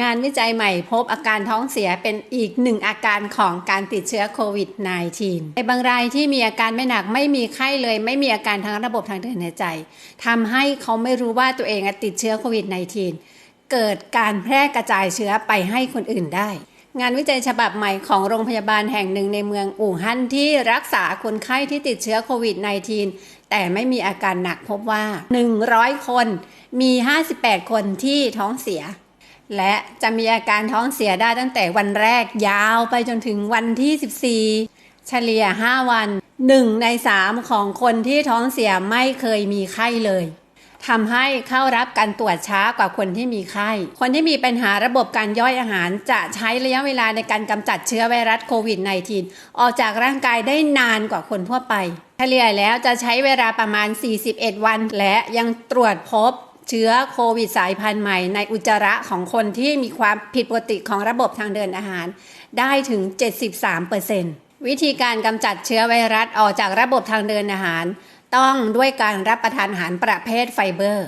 งานวิจัยใหม่พบอาการท้องเสียเป็นอีกหนึ่งอาการของการติดเชื้อโควิด -19 ในบางรายที่มีอาการไม่หนักไม่มีไข้เลย ไม่มีอาการทางระบบทางเดินหายใจทำให้เขาไม่รู้ว่าตัวเองติดเชื้อโควิด -19 เกิดการแพร่กระจายเชื้อไปให้คนอื่นได้ งานวิจัยฉบับใหม่ของโรงพยาบาลแห่งหนึ่งในเมืองอู่ฮั่นที่รักษาคนไข้ที่ติดเชื้อโควิด -19 แต่ไม่มีอาการหนักพบว่า 100 คนมี 58 คนที่ท้องเสีย และจะมีอาการท้องเสียได้ตั้งแต่วันแรกยาวไปจนถึงวันที่ 14 เฉลี่ย 5 วัน 1 ใน 3 ของคนที่ท้องเสียไม่เคยมีไข้เลยทำให้เข้ารับการตรวจช้ากว่าคนที่มีไข้ คนที่มีปัญหาระบบการย่อยอาหารจะใช้ระยะเวลาในการกำจัดเชื้อไวรัสโควิด -19 ออกจากร่างกายได้นานกว่าคนทั่วไป เฉลี่ยแล้วจะใช้เวลาประมาณ 41 วัน และยังตรวจพบ เชื้อโควิดสายพันธุ์ใหม่ในอุจจาระของคนที่มีความผิดปกติของระบบทางเดินอาหาร ได้ถึง 73%วิธีการกำจัดเชื้อไวรัสออกจากระบบทางเดินอาหาร ต้องด้วยการรับประทานอาหารประเภทไฟเบอร์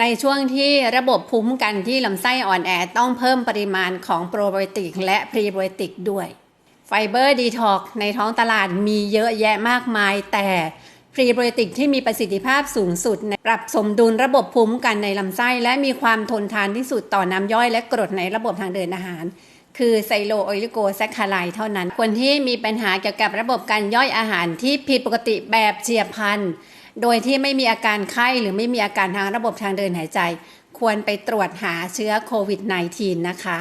ในช่วงที่ระบบภูมิคุ้มกันที่ลำไส้อ่อนแอต้องเพิ่มปริมาณของโปรไบโอติกและพรีไบโอติกด้วยไฟเบอร์ดีท็อกในท้องตลาดมีเยอะแยะมากมายแต่ พรีไบโอติกที่มีประสิทธิภาพสูงสุดในปรับสมดุลระบบภูมิคุ้มกันในลำไส้ และมีความทนทานที่สุดต่อน้ำย่อยและกรดในระบบทางเดินอาหาร คือไซโลโอลิโกแซคคาไลเท่านั้น คนที่มีปัญหาเกี่ยวกับระบบการย่อยอาหารที่ผิดปกติแบบเฉียบพลันโดยที่ไม่มีอาการไข้หรือไม่มีอาการทางระบบทางเดินหายใจ ควรไปตรวจหาเชื้อโควิด -19 นะคะ